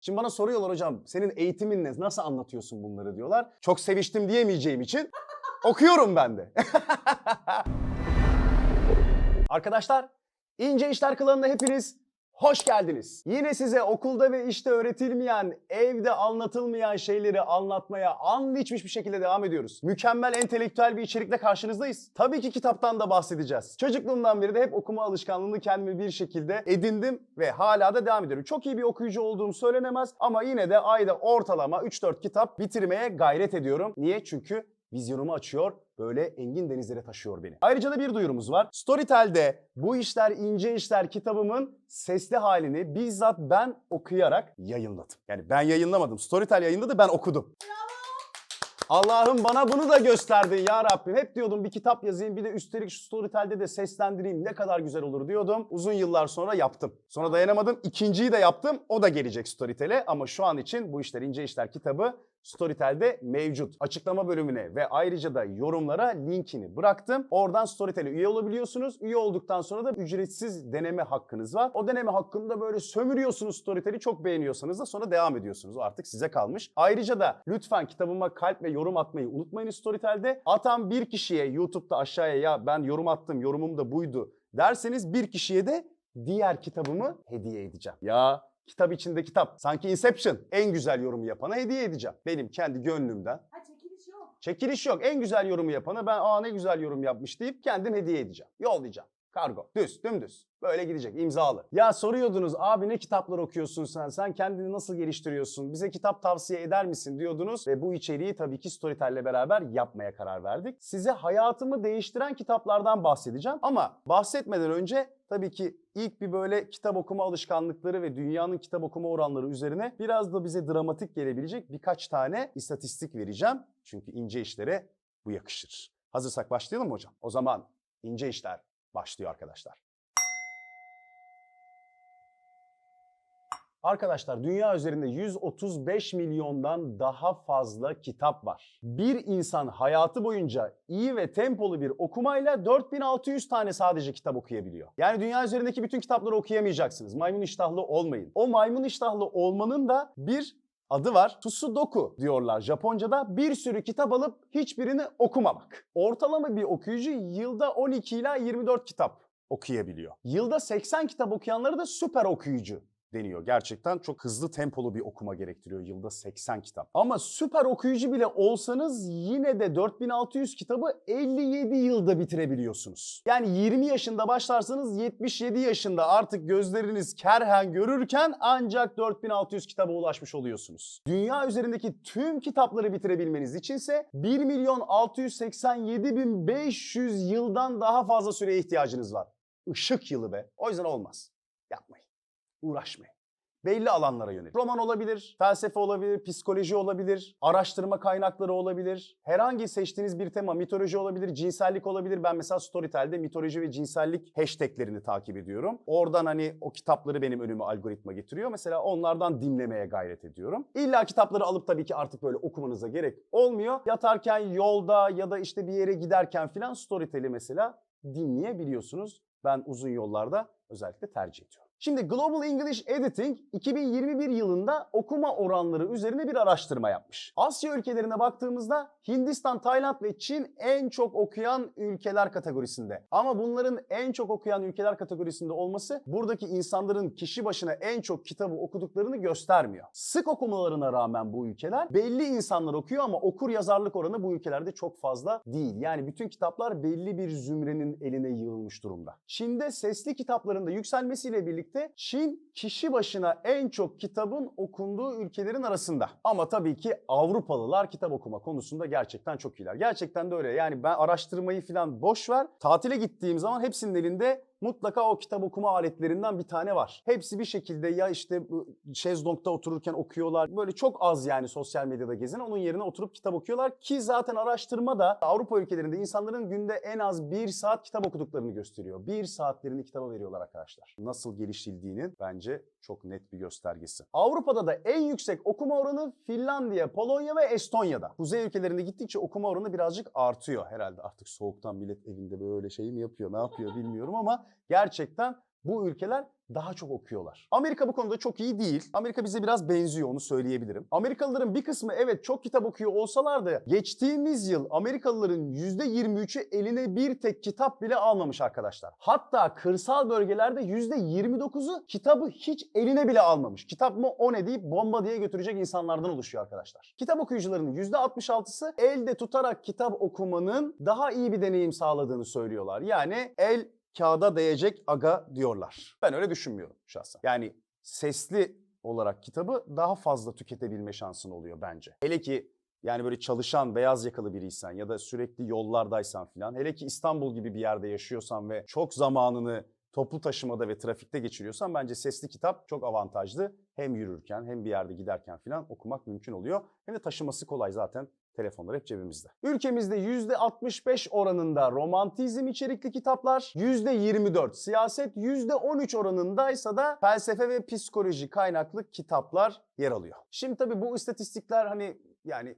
Şimdi bana soruyorlar hocam senin eğitimin ne? Nasıl anlatıyorsun bunları diyorlar. Çok seviştim diyemeyeceğim için okuyorum ben de. Arkadaşlar ince işler kılığına hepiniz hoş geldiniz. Yine size okulda ve işte öğretilmeyen, evde anlatılmayan şeyleri anlatmaya an içmiş bir şekilde devam ediyoruz. Mükemmel entelektüel bir içerikle karşınızdayız. Tabii ki kitaptan da bahsedeceğiz. Çocukluğumdan beri de hep okuma alışkanlığını kendime bir şekilde edindim ve hala da devam ediyorum. Çok iyi bir okuyucu olduğum söylenemez ama yine de ayda ortalama 3-4 kitap bitirmeye gayret ediyorum. Niye? Çünkü vizyonumu açıyor, böyle engin denizlere taşıyor beni. Ayrıca da bir duyurumuz var. Storytel'de Bu İşler İnce İşler kitabımın sesli halini bizzat ben okuyarak yayınladım. Yani ben yayınlamadım. Storytel yayınladı, ben okudum. Allah'ım bana bunu da gösterdin ya Rabbim. Hep diyordum bir kitap yazayım bir de üstelik şu Storytel'de de seslendireyim ne kadar güzel olur diyordum. Uzun yıllar sonra yaptım. Sonra dayanamadım. İkinciyi de yaptım. O da gelecek Storytel'e ama şu an için bu işler ince işler kitabı Storytel'de mevcut. Açıklama bölümüne ve ayrıca da yorumlara linkini bıraktım. Oradan Storytel'e üye olabiliyorsunuz. Üye olduktan sonra da ücretsiz deneme hakkınız var. O deneme hakkında böyle sömürüyorsunuz Storytel'i çok beğeniyorsanız da sonra devam ediyorsunuz. O artık size kalmış. Ayrıca da lütfen kitabıma kalp ve yorum atmayı unutmayın Storytel'de. Atan bir kişiye YouTube'da aşağıya ya ben yorum attım yorumum da buydu derseniz bir kişiye de diğer kitabımı hediye edeceğim. Ya kitap içinde kitap. Sanki Inception. En güzel yorumu yapana hediye edeceğim. Benim kendi gönlümden. Ha çekiliş yok. Çekiliş yok. En güzel yorumu yapana ben aa ne güzel yorum yapmış deyip kendim hediye edeceğim. Yollayacağım. Kargo. Düz, dümdüz. Böyle gidecek imzalı. Ya soruyordunuz abi ne kitaplar okuyorsun sen? Sen kendini nasıl geliştiriyorsun? Bize kitap tavsiye eder misin diyordunuz. Ve bu içeriği tabii ki Storytel'le beraber yapmaya karar verdik. Size hayatımı değiştiren kitaplardan bahsedeceğim. Ama bahsetmeden önce tabii ki ilk bir böyle kitap okuma alışkanlıkları ve dünyanın kitap okuma oranları üzerine biraz da bize dramatik gelebilecek birkaç tane istatistik vereceğim. Çünkü ince işlere bu yakışır. Hazırsak başlayalım mı hocam? O zaman ince işler başlıyor arkadaşlar. Arkadaşlar dünya üzerinde 135 milyondan daha fazla kitap var. Bir insan hayatı boyunca iyi ve tempolu bir okumayla 4600 tane sadece kitap okuyabiliyor. Yani dünya üzerindeki bütün kitapları okuyamayacaksınız. Maymun iştahlı olmayın. O maymun iştahlı olmanın da bir adı var. Tsudoku diyorlar Japonca'da. Bir sürü kitap alıp hiçbirini okumamak. Ortalama bir okuyucu yılda 12 ila 24 kitap okuyabiliyor. Yılda 80 kitap okuyanları da süper okuyucu deniyor. Gerçekten çok hızlı tempolu bir okuma gerektiriyor yılda 80 kitap. Ama süper okuyucu bile olsanız yine de 4600 kitabı 57 yılda bitirebiliyorsunuz. Yani 20 yaşında başlarsanız 77 yaşında artık gözleriniz kerhen görürken ancak 4600 kitaba ulaşmış oluyorsunuz. Dünya üzerindeki tüm kitapları bitirebilmeniz içinse 1 milyon 687 bin 500 yıldan daha fazla süreye ihtiyacınız var. Işık yılı be. O yüzden olmaz. Yapmayın uğraşmayın. Belli alanlara yönelik. Roman olabilir, felsefe olabilir, psikoloji olabilir, araştırma kaynakları olabilir. Herhangi seçtiğiniz bir tema mitoloji olabilir, cinsellik olabilir. Ben mesela Storytel'de mitoloji ve cinsellik hashtaglerini takip ediyorum. Oradan hani o kitapları benim önüme algoritma getiriyor. Mesela onlardan dinlemeye gayret ediyorum. İlla kitapları alıp tabii ki artık böyle okumanıza gerek olmuyor. Yatarken, yolda ya da işte bir yere giderken filan Storytel'i mesela dinleyebiliyorsunuz. Ben uzun yollarda özellikle tercih ediyorum. Şimdi Global English Editing 2021 yılında okuma oranları üzerine bir araştırma yapmış. Asya ülkelerine baktığımızda Hindistan, Tayland ve Çin en çok okuyan ülkeler kategorisinde. Ama bunların en çok okuyan ülkeler kategorisinde olması buradaki insanların kişi başına en çok kitabı okuduklarını göstermiyor. Sık okumalarına rağmen bu ülkeler belli insanlar okuyor ama okur yazarlık oranı bu ülkelerde çok fazla değil. Yani bütün kitaplar belli bir zümrenin eline yığılmış durumda. Çin'de sesli kitaplarında yükselmesiyle birlikte Çin kişi başına en çok kitabın okunduğu ülkelerin arasında. Ama tabii ki Avrupalılar kitap okuma konusunda gerçekten çok iyiler. Gerçekten de öyle. Yani ben araştırmayı falan boş ver. Tatile gittiğim zaman hepsinin elinde mutlaka o kitap okuma aletlerinden bir tane var. Hepsi bir şekilde ya işte şezlongda otururken okuyorlar. Böyle çok az yani sosyal medyada gezen onun yerine oturup kitap okuyorlar. Ki zaten araştırma da Avrupa ülkelerinde insanların günde en az bir saat kitap okuduklarını gösteriyor. Bir saatlerini kitaba veriyorlar arkadaşlar. Nasıl gelişildiğinin bence çok net bir göstergesi. Avrupa'da da en yüksek okuma oranı Finlandiya, Polonya ve Estonya'da. Kuzey ülkelerinde gittikçe okuma oranı birazcık artıyor herhalde. Artık soğuktan millet evinde böyle şey mi yapıyor, ne yapıyor bilmiyorum ama gerçekten bu ülkeler daha çok okuyorlar. Amerika bu konuda çok iyi değil. Amerika bize biraz benziyor onu söyleyebilirim. Amerikalıların bir kısmı evet çok kitap okuyor olsalar da geçtiğimiz yıl Amerikalıların %23'ü eline bir tek kitap bile almamış arkadaşlar. Hatta kırsal bölgelerde %29'u kitabı hiç eline bile almamış. Kitap mı o ne deyip bomba diye götürecek insanlardan oluşuyor arkadaşlar. Kitap okuyucularının %66'sı elde tutarak kitap okumanın daha iyi bir deneyim sağladığını söylüyorlar. Yani el kağıda değecek aga diyorlar. Ben öyle düşünmüyorum şahsen. Yani sesli olarak kitabı daha fazla tüketebilme şansın oluyor bence. Hele ki yani böyle çalışan beyaz yakalı biriysen ya da sürekli yollardaysan filan hele ki İstanbul gibi bir yerde yaşıyorsan ve çok zamanını toplu taşımada ve trafikte geçiriyorsan bence sesli kitap çok avantajlı. Hem yürürken hem bir yerde giderken filan okumak mümkün oluyor. Hem de taşıması kolay zaten telefonlar hep cebimizde. Ülkemizde %65 oranında romantizm içerikli kitaplar, %24 siyaset, %13 oranındaysa da felsefe ve psikoloji kaynaklı kitaplar yer alıyor. Şimdi tabii bu istatistikler hani yani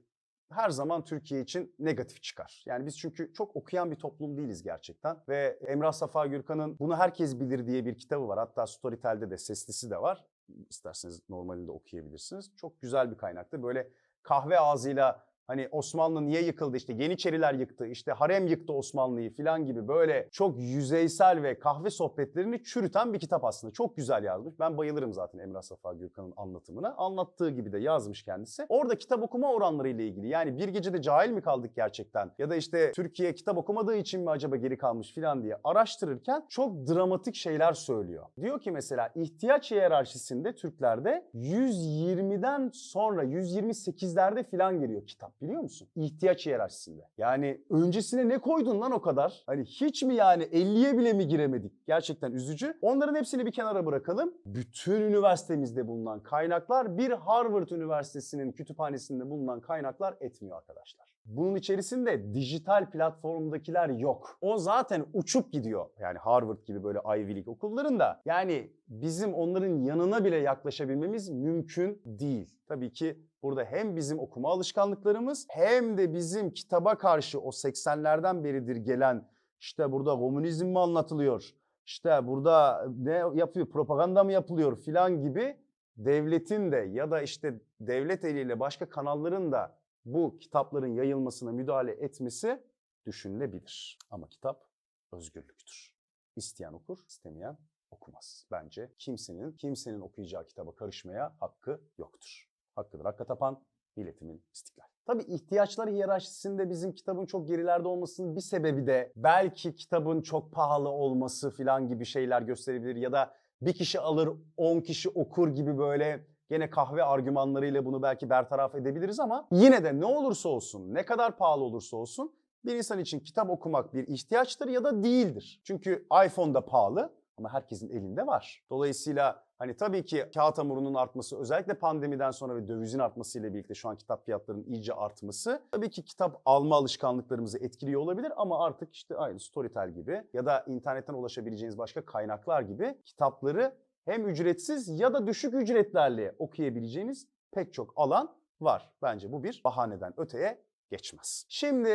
her zaman Türkiye için negatif çıkar. Yani biz çünkü çok okuyan bir toplum değiliz gerçekten. Ve Emrah Safa Gürkan'ın Bunu Herkes Bilir diye bir kitabı var. Hatta Storytel'de de seslisi de var. İsterseniz normalinde okuyabilirsiniz. Çok güzel bir kaynaktır. Böyle kahve ağzıyla Hani Osmanlı niye yıkıldı işte Yeniçeriler yıktı işte harem yıktı Osmanlı'yı filan gibi böyle çok yüzeysel ve kahve sohbetlerini çürüten bir kitap aslında. Çok güzel yazmış. Ben bayılırım zaten Emrah Safa Gürkan'ın anlatımına. Anlattığı gibi de yazmış kendisi. Orada kitap okuma oranları ile ilgili yani bir gecede cahil mi kaldık gerçekten ya da işte Türkiye kitap okumadığı için mi acaba geri kalmış filan diye araştırırken çok dramatik şeyler söylüyor. Diyor ki mesela ihtiyaç hiyerarşisinde Türklerde 120'den sonra 128'lerde filan geliyor kitap biliyor musun? İhtiyaç hiyerarşisinde. Yani öncesine ne koydun lan o kadar? Hani hiç mi yani 50'ye bile mi giremedik? Gerçekten üzücü. Onların hepsini bir kenara bırakalım. Bütün üniversitemizde bulunan kaynaklar bir Harvard Üniversitesi'nin kütüphanesinde bulunan kaynaklar etmiyor arkadaşlar. Bunun içerisinde dijital platformdakiler yok. O zaten uçup gidiyor. Yani Harvard gibi böyle Ivy League okullarında. Yani bizim onların yanına bile yaklaşabilmemiz mümkün değil. Tabii ki burada hem bizim okuma alışkanlıklarımız hem de bizim kitaba karşı o 80'lerden beridir gelen işte burada komünizm mi anlatılıyor? İşte burada ne yapıyor? Propaganda mı yapılıyor filan gibi devletin de ya da işte devlet eliyle başka kanalların da bu kitapların yayılmasına müdahale etmesi düşünülebilir. Ama kitap özgürlüktür. İsteyen okur, istemeyen okumaz. Bence kimsenin kimsenin okuyacağı kitaba karışmaya hakkı yoktur. Hakkıdır hakka tapan, milletimin istiklal. Tabii ihtiyaçlar hiyerarşisinde bizim kitabın çok gerilerde olmasının bir sebebi de belki kitabın çok pahalı olması falan gibi şeyler gösterebilir ya da bir kişi alır 10 kişi okur gibi böyle gene kahve argümanlarıyla bunu belki bertaraf edebiliriz ama yine de ne olursa olsun, ne kadar pahalı olursa olsun bir insan için kitap okumak bir ihtiyaçtır ya da değildir. Çünkü iPhone da pahalı ama herkesin elinde var. Dolayısıyla hani tabii ki kağıt hamurunun artması özellikle pandemiden sonra ve dövizin artmasıyla birlikte şu an kitap fiyatlarının iyice artması tabii ki kitap alma alışkanlıklarımızı etkiliyor olabilir ama artık işte aynı Storytel gibi ya da internetten ulaşabileceğiniz başka kaynaklar gibi kitapları hem ücretsiz ya da düşük ücretlerle okuyabileceğiniz pek çok alan var. Bence bu bir bahaneden öteye geçmez. Şimdi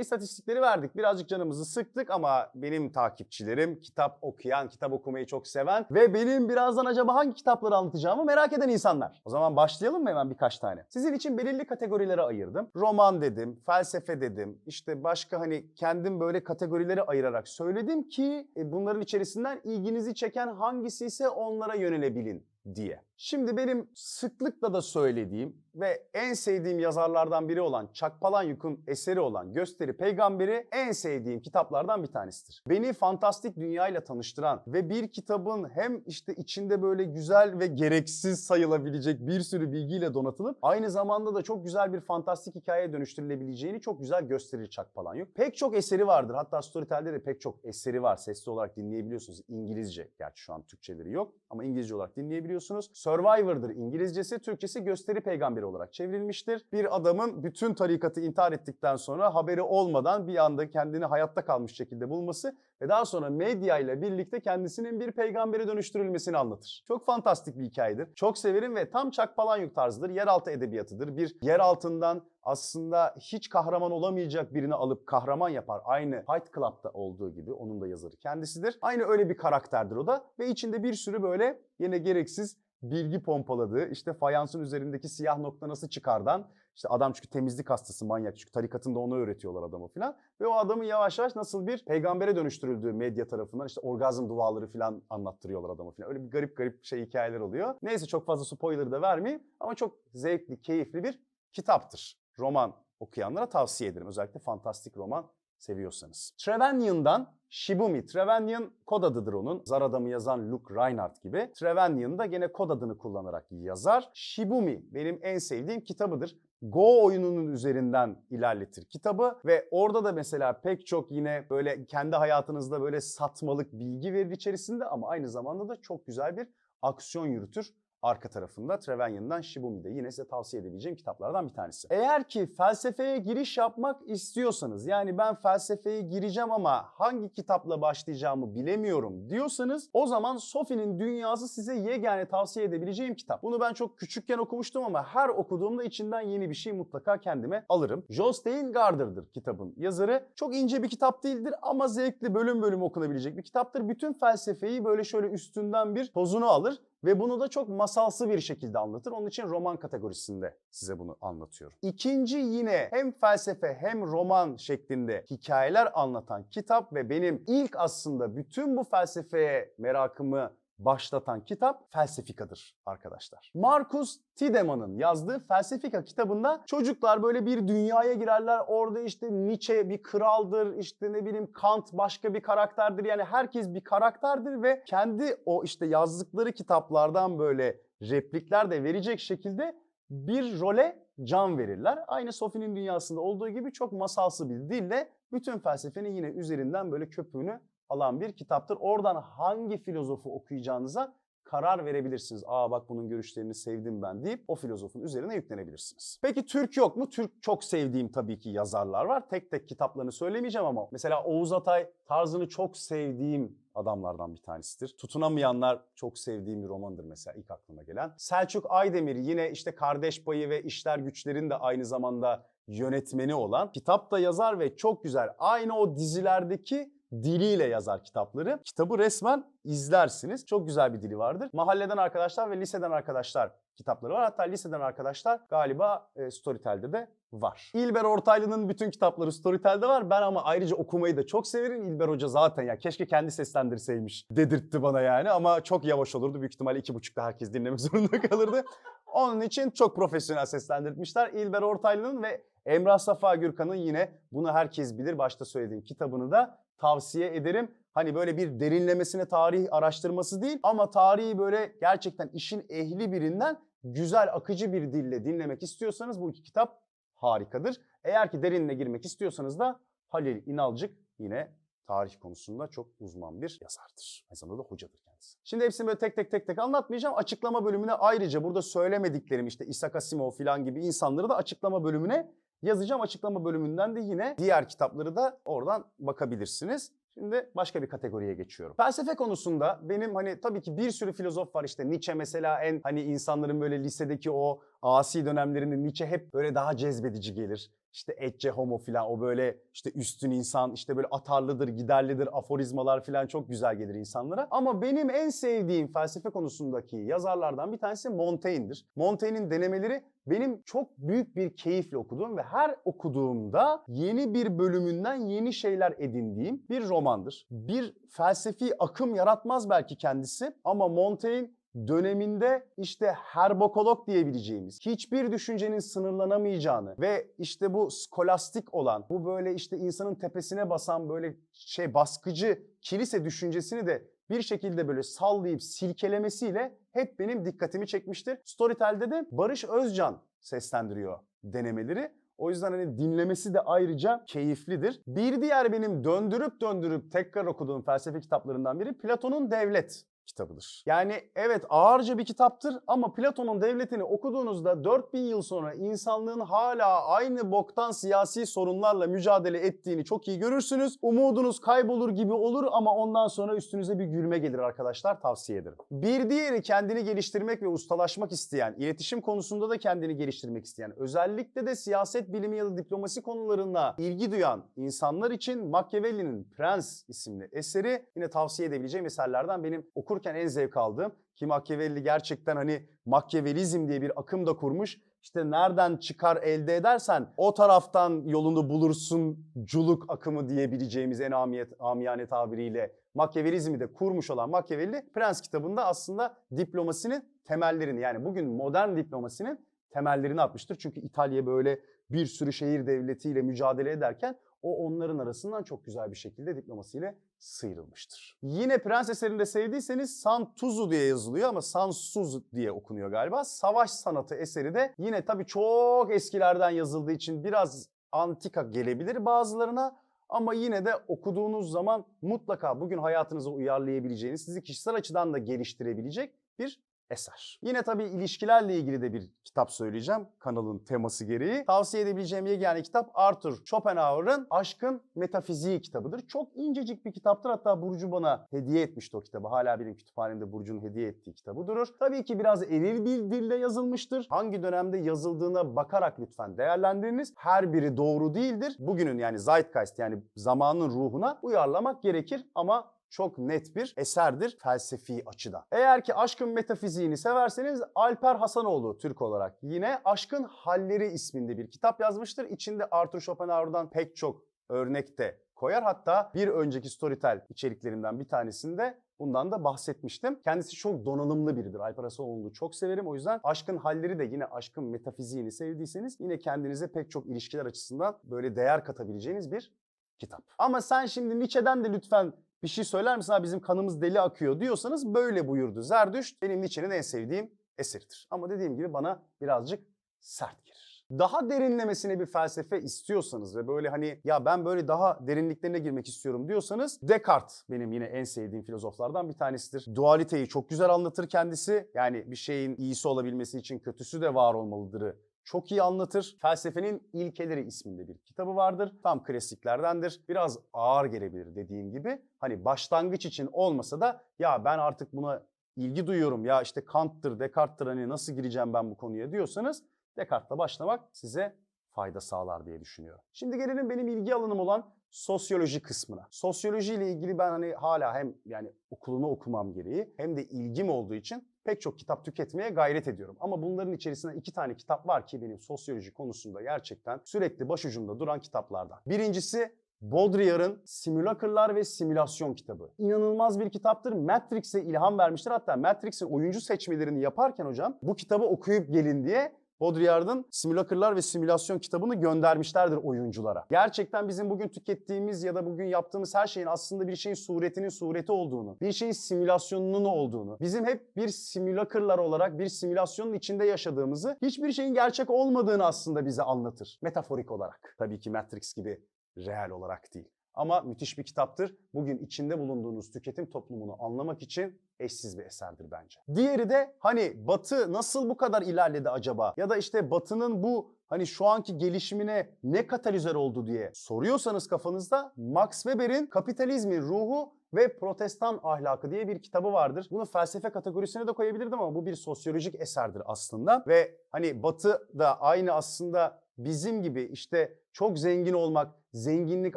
istatistikleri verdik. Birazcık canımızı sıktık ama benim takipçilerim kitap okuyan, kitap okumayı çok seven ve benim birazdan acaba hangi kitapları anlatacağımı merak eden insanlar. O zaman başlayalım mı hemen birkaç tane? Sizin için belirli kategorilere ayırdım. Roman dedim, felsefe dedim. İşte başka hani kendim böyle kategorilere ayırarak söyledim ki e, bunların içerisinden ilginizi çeken hangisi ise onlara yönelebilin diye. Şimdi benim sıklıkla da söylediğim ve en sevdiğim yazarlardan biri olan Chuck Palahniuk'un eseri olan Gösteri Peygamberi en sevdiğim kitaplardan bir tanesidir. Beni fantastik dünyayla tanıştıran ve bir kitabın hem işte içinde böyle güzel ve gereksiz sayılabilecek bir sürü bilgiyle donatılıp aynı zamanda da çok güzel bir fantastik hikayeye dönüştürülebileceğini çok güzel gösterir Chuck Palahniuk. Pek çok eseri vardır. Hatta Storytel'de de pek çok eseri var. Sesli olarak dinleyebiliyorsunuz. İngilizce. Gerçi şu an Türkçeleri yok ama İngilizce olarak dinleyebiliyorsunuz. Survivor'dır İngilizcesi, Türkçesi gösteri peygamberi olarak çevrilmiştir. Bir adamın bütün tarikatı intihar ettikten sonra haberi olmadan bir anda kendini hayatta kalmış şekilde bulması ve daha sonra medya ile birlikte kendisinin bir peygambere dönüştürülmesini anlatır. Çok fantastik bir hikayedir. Çok severim ve tam Çak Palahniuk tarzıdır. Yeraltı edebiyatıdır. Bir yer altından aslında hiç kahraman olamayacak birini alıp kahraman yapar. Aynı Fight Club'da olduğu gibi onun da yazarı kendisidir. Aynı öyle bir karakterdir o da ve içinde bir sürü böyle yine gereksiz bilgi pompaladığı, işte fayansın üzerindeki siyah nokta nasıl çıkardan, işte adam çünkü temizlik hastası manyak çünkü tarikatında onu öğretiyorlar adamı filan. Ve o adamın yavaş yavaş nasıl bir peygambere dönüştürüldüğü medya tarafından işte orgazm duaları filan anlattırıyorlar adamı filan. Öyle bir garip garip şey hikayeler oluyor. Neyse çok fazla spoiler da vermeyeyim ama çok zevkli, keyifli bir kitaptır. Roman okuyanlara tavsiye ederim. Özellikle fantastik roman seviyorsanız. Trevenion'dan Shibumi. Trevanion kod adıdır onun. Zar adamı yazan Luke Reinhardt gibi. Trevennion da gene kod adını kullanarak yazar. Shibumi benim en sevdiğim kitabıdır. Go oyununun üzerinden ilerletir kitabı ve orada da mesela pek çok yine böyle kendi hayatınızda böyle satmalık bilgi verir içerisinde ama aynı zamanda da çok güzel bir aksiyon yürütür arka tarafında Trevenion'dan Shibumi'de yine size tavsiye edebileceğim kitaplardan bir tanesi. Eğer ki felsefeye giriş yapmak istiyorsanız yani ben felsefeye gireceğim ama hangi kitapla başlayacağımı bilemiyorum diyorsanız o zaman Sophie'nin Dünyası size yegane tavsiye edebileceğim kitap. Bunu ben çok küçükken okumuştum ama her okuduğumda içinden yeni bir şey mutlaka kendime alırım. Jostein Garder'dır kitabın yazarı. Çok ince bir kitap değildir ama zevkli bölüm bölüm okunabilecek bir kitaptır. Bütün felsefeyi böyle şöyle üstünden bir tozunu alır ve bunu da çok masalsı bir şekilde anlatır. Onun için roman kategorisinde size bunu anlatıyorum. İkinci yine hem felsefe hem roman şeklinde hikayeler anlatan kitap ve benim ilk aslında bütün bu felsefeye merakımı başlatan kitap Felsefikadır arkadaşlar. Marcus Tidemann'ın yazdığı Felsefika kitabında çocuklar böyle bir dünyaya girerler. Orada işte Nietzsche bir kraldır, işte ne bileyim Kant başka bir karakterdir. Yani herkes bir karakterdir ve kendi o işte yazdıkları kitaplardan böyle replikler de verecek şekilde bir role can verirler. Aynı Sophie'nin dünyasında olduğu gibi çok masalsı bir dille bütün felsefenin yine üzerinden böyle köpüğünü alan bir kitaptır. Oradan hangi filozofu okuyacağınıza karar verebilirsiniz. Aa bak bunun görüşlerini sevdim ben deyip o filozofun üzerine yüklenebilirsiniz. Peki Türk yok mu? Türk çok sevdiğim tabii ki yazarlar var. Tek tek kitaplarını söylemeyeceğim ama mesela Oğuz Atay tarzını çok sevdiğim adamlardan bir tanesidir. Tutunamayanlar çok sevdiğim bir romandır mesela ilk aklıma gelen. Selçuk Aydemir yine işte Kardeş Payı ve İşler Güçler'in de aynı zamanda yönetmeni olan kitap da yazar ve çok güzel. Aynı o dizilerdeki diliyle yazar kitapları. Kitabı resmen izlersiniz. Çok güzel bir dili vardır. Mahalleden arkadaşlar ve liseden arkadaşlar kitapları var. Hatta liseden arkadaşlar galiba e, Storytel'de de var. İlber Ortaylı'nın bütün kitapları Storytel'de var. Ben ama ayrıca okumayı da çok severim. İlber Hoca zaten ya keşke kendi seslendirseymiş dedirtti bana yani ama çok yavaş olurdu. Büyük ihtimalle iki buçukta herkes dinlemek zorunda kalırdı. Onun için çok profesyonel seslendirmişler. İlber Ortaylı'nın ve Emrah Safa Gürkan'ın yine bunu herkes bilir başta söylediğim kitabını da tavsiye ederim. Hani böyle bir derinlemesine tarih araştırması değil ama tarihi böyle gerçekten işin ehli birinden güzel akıcı bir dille dinlemek istiyorsanız bu iki kitap harikadır. Eğer ki derinine girmek istiyorsanız da Halil İnalcık yine tarih konusunda çok uzman bir yazardır. Aynı zamanda da hocadır kendisi. Şimdi hepsini böyle tek tek tek tek anlatmayacağım. Açıklama bölümüne ayrıca burada söylemediklerim işte Isaac Asimov falan gibi insanları da açıklama bölümüne yazacağım. Açıklama bölümünden de yine diğer kitapları da oradan bakabilirsiniz. Şimdi başka bir kategoriye geçiyorum. Felsefe konusunda benim hani tabii ki bir sürü filozof var işte Nietzsche mesela en hani insanların böyle lisedeki o asi dönemlerinde Nietzsche hep böyle daha cezbedici gelir. İşte Ecce Homo filan o böyle işte üstün insan işte böyle atarlıdır, giderlidir, aforizmalar filan çok güzel gelir insanlara. Ama benim en sevdiğim felsefe konusundaki yazarlardan bir tanesi Montaigne'dir. Montaigne'in denemeleri benim çok büyük bir keyifle okuduğum ve her okuduğumda yeni bir bölümünden yeni şeyler edindiğim bir romandır. Bir felsefi akım yaratmaz belki kendisi ama Montaigne döneminde işte herbokolog diyebileceğimiz, hiçbir düşüncenin sınırlanamayacağını ve işte bu skolastik olan, bu böyle işte insanın tepesine basan böyle şey baskıcı kilise düşüncesini de bir şekilde böyle sallayıp silkelemesiyle hep benim dikkatimi çekmiştir. Storytel'de de Barış Özcan seslendiriyor denemeleri. O yüzden hani dinlemesi de ayrıca keyiflidir. Bir diğer benim döndürüp döndürüp tekrar okuduğum felsefe kitaplarından biri Platon'un Devlet kitabıdır. Yani evet ağırca bir kitaptır ama Platon'un devletini okuduğunuzda 4000 yıl sonra insanlığın hala aynı boktan siyasi sorunlarla mücadele ettiğini çok iyi görürsünüz. Umudunuz kaybolur gibi olur ama ondan sonra üstünüze bir gülme gelir arkadaşlar tavsiye ederim. Bir diğeri kendini geliştirmek ve ustalaşmak isteyen, iletişim konusunda da kendini geliştirmek isteyen, özellikle de siyaset bilimi ya da diplomasi konularına ilgi duyan insanlar için Machiavelli'nin Prens isimli eseri yine tavsiye edebileceğim eserlerden benim okurken en zevk aldığım ki Machiavelli gerçekten hani Machiavellizm diye bir akım da kurmuş. İşte nereden çıkar elde edersen o taraftan yolunu bulursun culuk akımı diyebileceğimiz en amiyet, amiyane tabiriyle Machiavellizmi de kurmuş olan Machiavelli Prens kitabında aslında diplomasinin temellerini yani bugün modern diplomasinin temellerini atmıştır. Çünkü İtalya böyle bir sürü şehir devletiyle mücadele ederken o onların arasından çok güzel bir şekilde diplomasiyle sıyrılmıştır. Yine Prens eserinde sevdiyseniz Santuzu diye yazılıyor ama Sansuz diye okunuyor galiba. Savaş sanatı eseri de yine tabii çok eskilerden yazıldığı için biraz antika gelebilir bazılarına ama yine de okuduğunuz zaman mutlaka bugün hayatınıza uyarlayabileceğiniz, sizi kişisel açıdan da geliştirebilecek bir eser. Yine tabii ilişkilerle ilgili de bir kitap söyleyeceğim kanalın teması gereği. Tavsiye edebileceğim yegane kitap Arthur Schopenhauer'ın Aşkın Metafiziği kitabıdır. Çok incecik bir kitaptır. Hatta Burcu bana hediye etmişti o kitabı. Hala benim kütüphanemde Burcu'nun hediye ettiği kitabı durur. Tabii ki biraz eril bir dille yazılmıştır. Hangi dönemde yazıldığına bakarak lütfen değerlendiriniz. Her biri doğru değildir. Bugünün yani zeitgeist yani zamanın ruhuna uyarlamak gerekir ama çok net bir eserdir felsefi açıdan. Eğer ki aşkın metafiziğini severseniz Alper Hasanoğlu Türk olarak yine Aşkın Halleri isminde bir kitap yazmıştır. İçinde Arthur Schopenhauer'dan pek çok örnek de koyar. Hatta bir önceki Storytel içeriklerinden bir tanesinde Bundan da bahsetmiştim. Kendisi çok donanımlı biridir. Alper Hasanoğlu'nu çok severim. O yüzden aşkın halleri de yine aşkın metafiziğini sevdiyseniz yine kendinize pek çok ilişkiler açısından böyle değer katabileceğiniz bir kitap. Ama sen şimdi Nietzsche'den de lütfen bir şey söyler misin? Ha bizim kanımız deli akıyor diyorsanız böyle buyurdu. Zerdüşt benim Nietzsche'nin en sevdiğim eseridir. Ama dediğim gibi bana birazcık sert gelir. Daha derinlemesine bir felsefe istiyorsanız ve böyle hani ya ben böyle daha derinliklerine girmek istiyorum diyorsanız Descartes benim yine en sevdiğim filozoflardan bir tanesidir. Dualiteyi çok güzel anlatır kendisi. Yani bir şeyin iyisi olabilmesi için kötüsü de var olmalıdırı çok iyi anlatır. Felsefenin İlkeleri isminde bir kitabı vardır. Tam klasiklerdendir. Biraz ağır gelebilir dediğim gibi. Hani başlangıç için olmasa da ya ben artık buna ilgi duyuyorum. Ya işte Kant'tır, Descartes'tir hani nasıl gireceğim ben bu konuya diyorsanız Descartes'la başlamak size fayda sağlar diye düşünüyorum. Şimdi gelelim benim ilgi alanım olan sosyoloji kısmına. Sosyoloji ile ilgili ben hani hala hem yani okulunu okumam gereği hem de ilgim olduğu için pek çok kitap tüketmeye gayret ediyorum. Ama bunların içerisinde iki tane kitap var ki benim sosyoloji konusunda gerçekten sürekli başucumda duran kitaplardan. Birincisi Baudrillard'ın Simülakırlar ve Simülasyon kitabı. İnanılmaz bir kitaptır. Matrix'e ilham vermiştir. Hatta Matrix'in oyuncu seçmelerini yaparken hocam bu kitabı okuyup gelin diye Baudrillard'ın Simülakırlar ve Simülasyon kitabını göndermişlerdir oyunculara. Gerçekten bizim bugün tükettiğimiz ya da bugün yaptığımız her şeyin aslında bir şeyin suretinin sureti olduğunu, bir şeyin simülasyonunun olduğunu, bizim hep bir simülakırlar olarak bir simülasyonun içinde yaşadığımızı, hiçbir şeyin gerçek olmadığını aslında bize anlatır. Metaforik olarak. Tabii ki Matrix gibi real olarak değil. Ama müthiş bir kitaptır. Bugün içinde bulunduğunuz tüketim toplumunu anlamak için eşsiz bir eserdir bence. Diğeri de hani Batı nasıl bu kadar ilerledi acaba? Ya da işte Batı'nın bu hani şu anki gelişimine ne katalizör oldu diye soruyorsanız kafanızda Max Weber'in Kapitalizmin Ruhu ve Protestan Ahlakı diye bir kitabı vardır. Bunu felsefe kategorisine de koyabilirdim ama bu bir sosyolojik eserdir aslında. Ve hani Batı da aynı aslında bizim gibi işte çok zengin olmak, zenginlik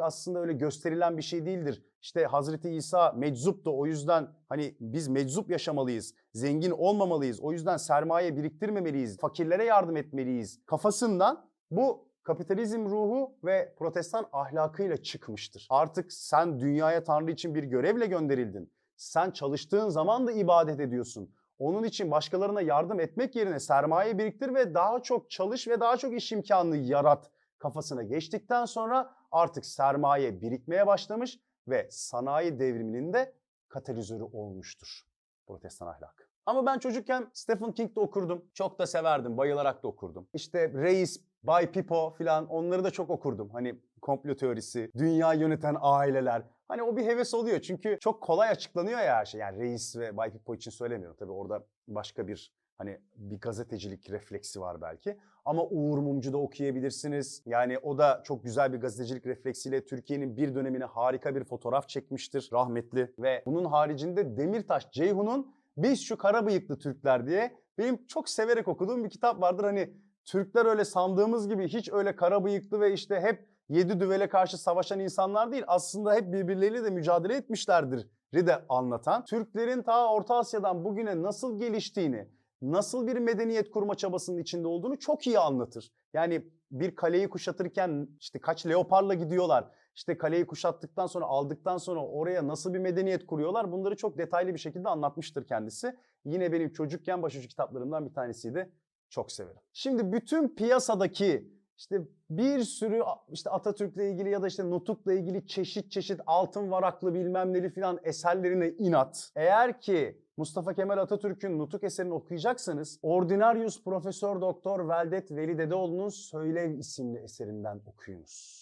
aslında öyle gösterilen bir şey değildir. İşte Hazreti İsa meczup da o yüzden hani biz meczup yaşamalıyız, zengin olmamalıyız, o yüzden sermaye biriktirmemeliyiz, fakirlere yardım etmeliyiz kafasından bu kapitalizm ruhu ve protestan ahlakıyla çıkmıştır. Artık sen dünyaya Tanrı için bir görevle gönderildin. Sen çalıştığın zaman da ibadet ediyorsun. Onun için başkalarına yardım etmek yerine sermaye biriktir ve daha çok çalış ve daha çok iş imkanı yarat kafasına geçtikten sonra artık sermaye birikmeye başlamış ve sanayi devriminin de katalizörü olmuştur protestan ahlak. Ama ben çocukken Stephen King'de okurdum. Çok da severdim, bayılarak da okurdum. İşte Reis, Bay Pipo filan onları da çok okurdum. Hani komplo teorisi, dünya yöneten aileler. Hani o bir heves oluyor çünkü çok kolay açıklanıyor ya her şey. Yani Reis ve Bay Pipo için söylemiyorum tabii orada başka bir hani bir gazetecilik refleksi var belki. Ama Uğur Mumcu'da okuyabilirsiniz. Yani o da çok güzel bir gazetecilik refleksiyle Türkiye'nin bir dönemine harika bir fotoğraf çekmiştir rahmetli. Ve bunun haricinde Demirtaş Ceyhun'un Biz Şu Kara Bıyıklı Türkler diye benim çok severek okuduğum bir kitap vardır. Hani Türkler öyle sandığımız gibi hiç öyle kara bıyıklı ve işte hep yedi düvele karşı savaşan insanlar değil. Aslında hep birbirleriyle de mücadele etmişlerdir de anlatan. Türklerin ta Orta Asya'dan bugüne nasıl geliştiğini, nasıl bir medeniyet kurma çabasının içinde olduğunu çok iyi anlatır. Yani bir kaleyi kuşatırken işte kaç leoparla gidiyorlar. İşte kaleyi kuşattıktan sonra aldıktan sonra oraya nasıl bir medeniyet kuruyorlar bunları çok detaylı bir şekilde anlatmıştır kendisi. Yine benim çocukken başucu kitaplarımdan bir tanesiydi. Çok severim. Şimdi bütün piyasadaki işte bir sürü işte Atatürk'le ilgili ya da işte Nutuk'la ilgili çeşit çeşit altın varaklı bilmem neli filan eserlerine inat. Eğer ki Mustafa Kemal Atatürk'ün Nutuk eserini okuyacaksanız Ordinarius Profesör Doktor Veldet Veli Dedeoğlu'nun Söylev isimli eserinden okuyunuz.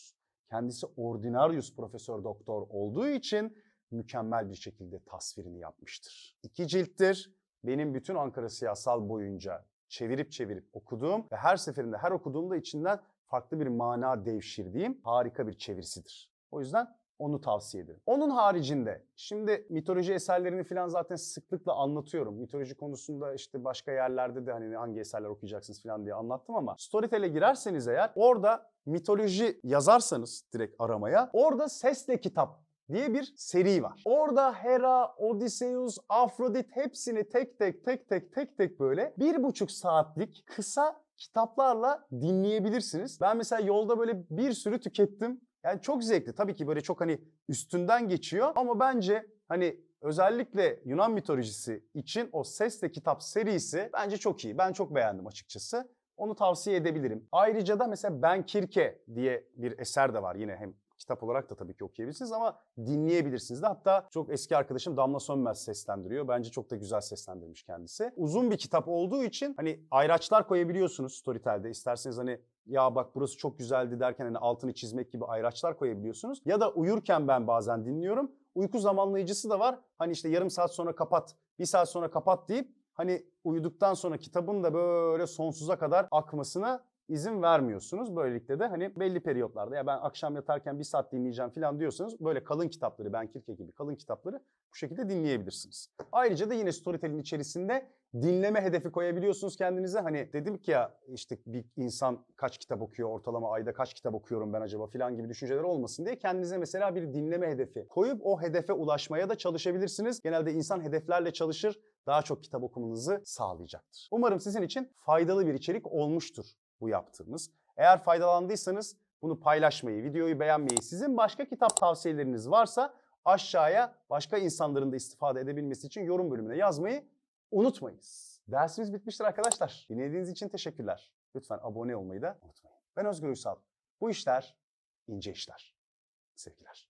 Kendisi Ordinarius Profesör Doktor olduğu için mükemmel bir şekilde tasvirini yapmıştır. İki cilttir. Benim bütün Ankara siyasal boyunca çevirip çevirip okuduğum ve her seferinde her okuduğumda içinden farklı bir mana devşirdiğim harika bir çevirisidir. O yüzden onu tavsiye ederim. Onun haricinde şimdi mitoloji eserlerini falan zaten sıklıkla anlatıyorum. Mitoloji konusunda işte başka yerlerde de hani hangi eserler okuyacaksınız falan diye anlattım ama Storytel'e girerseniz eğer orada mitoloji yazarsanız direkt aramaya orada sesle kitap diye bir seri var. Orada Hera, Odysseus, Afrodit hepsini tek tek tek tek tek tek böyle bir buçuk saatlik kısa kitaplarla dinleyebilirsiniz. Ben mesela yolda böyle bir sürü tükettim. Yani çok zevkli. Tabii ki böyle çok hani üstünden geçiyor ama bence hani özellikle Yunan mitolojisi için o sesle kitap serisi bence çok iyi. Ben çok beğendim açıkçası. Onu tavsiye edebilirim. Ayrıca da mesela Ben Kirke diye bir eser de var yine hem kitap olarak da tabii ki okuyabilirsiniz ama dinleyebilirsiniz de. Hatta çok eski arkadaşım Damla Sönmez seslendiriyor. Bence çok da güzel seslendirmiş kendisi. Uzun bir kitap olduğu için hani ayraçlar koyabiliyorsunuz Storytel'de. İsterseniz hani ya bak burası çok güzeldi derken hani altını çizmek gibi ayraçlar koyabiliyorsunuz. Ya da uyurken ben bazen dinliyorum. Uyku zamanlayıcısı da var. Hani işte yarım saat sonra kapat, bir saat sonra kapat deyip hani uyuduktan sonra kitabın da böyle sonsuza kadar akmasına izin vermiyorsunuz. Böylelikle de hani belli periyotlarda ya ben akşam yatarken bir saat dinleyeceğim falan diyorsanız böyle kalın kitapları, Ben Kirke gibi kalın kitapları bu şekilde dinleyebilirsiniz. Ayrıca da yine Storytel'in içerisinde dinleme hedefi koyabiliyorsunuz kendinize. Hani dedim ki ya işte bir insan kaç kitap okuyor ortalama ayda kaç kitap okuyorum ben acaba falan gibi düşünceler olmasın diye kendinize mesela bir dinleme hedefi koyup o hedefe ulaşmaya da çalışabilirsiniz. Genelde insan hedeflerle çalışır daha çok kitap okumanızı sağlayacaktır. Umarım sizin için faydalı bir içerik olmuştur bu yaptığımız. Eğer faydalandıysanız bunu paylaşmayı, videoyu beğenmeyi, sizin başka kitap tavsiyeleriniz varsa aşağıya başka insanların da istifade edebilmesi için yorum bölümüne yazmayı unutmayınız. Dersimiz bitmiştir arkadaşlar. Dinlediğiniz için teşekkürler. Lütfen abone olmayı da unutmayın. Ben Özgür Uysal. Bu işler ince işler. Sevgiler.